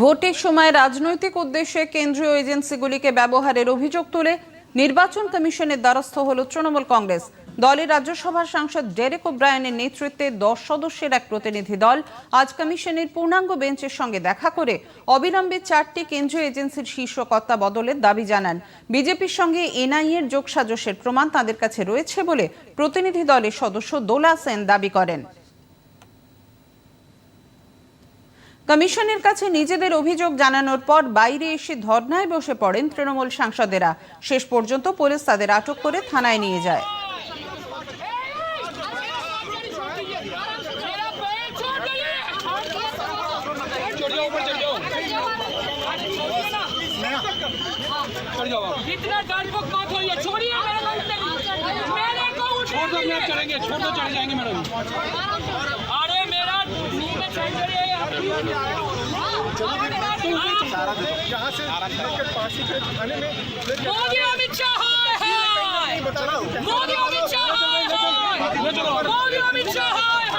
ভোটের সময় রাজনৈতিক উদ্দেশ্যে কেন্দ্রীয় এজেন্সিগুলিকে ব্যবহারের অভিযোগ তুলে নির্বাচন কমিশনের দ্বারস্থ হল তৃণমূল কংগ্রেস। দলের রাজ্যসভার সাংসদ ডেরেক ওব্রায়নের নেতৃত্বে দশ সদস্যের এক প্রতিনিধি দল আজ কমিশনের পূর্ণাঙ্গ বেঞ্চের সঙ্গে দেখা করে অবিলম্বে চারটি কেন্দ্রীয় এজেন্সির শীর্ষ কর্তা বদলের দাবি জানান। বিজেপির সঙ্গে এনআইএর যোগসাজশের প্রমাণ তাদের কাছে রয়েছে বলে প্রতিনিধি দলের সদস্য দোলা সেন দাবি করেন। কমিশনের কাছে নিজেদের অভিযোগ জানানোর পর বাইরে এসে ধর্নায় বসে পড়েন তৃণমূল সাংসদেরা শেষ পর্যন্ত পুলিশ তাদের আটক করে থানায় নিয়ে যায় चढ़ जाओ ऊपर चढ़ जाओ चढ़ जाओ आप इतना डरपोक मत होइए छोड़िए मेरे को मेरे को छोड़ दो मैम चढ़ेंगे छोड़ दो चढ़ जाएंगे मैडम यहाँ से मोदी अमित शाह मोदी अमित मोदी अमित शाह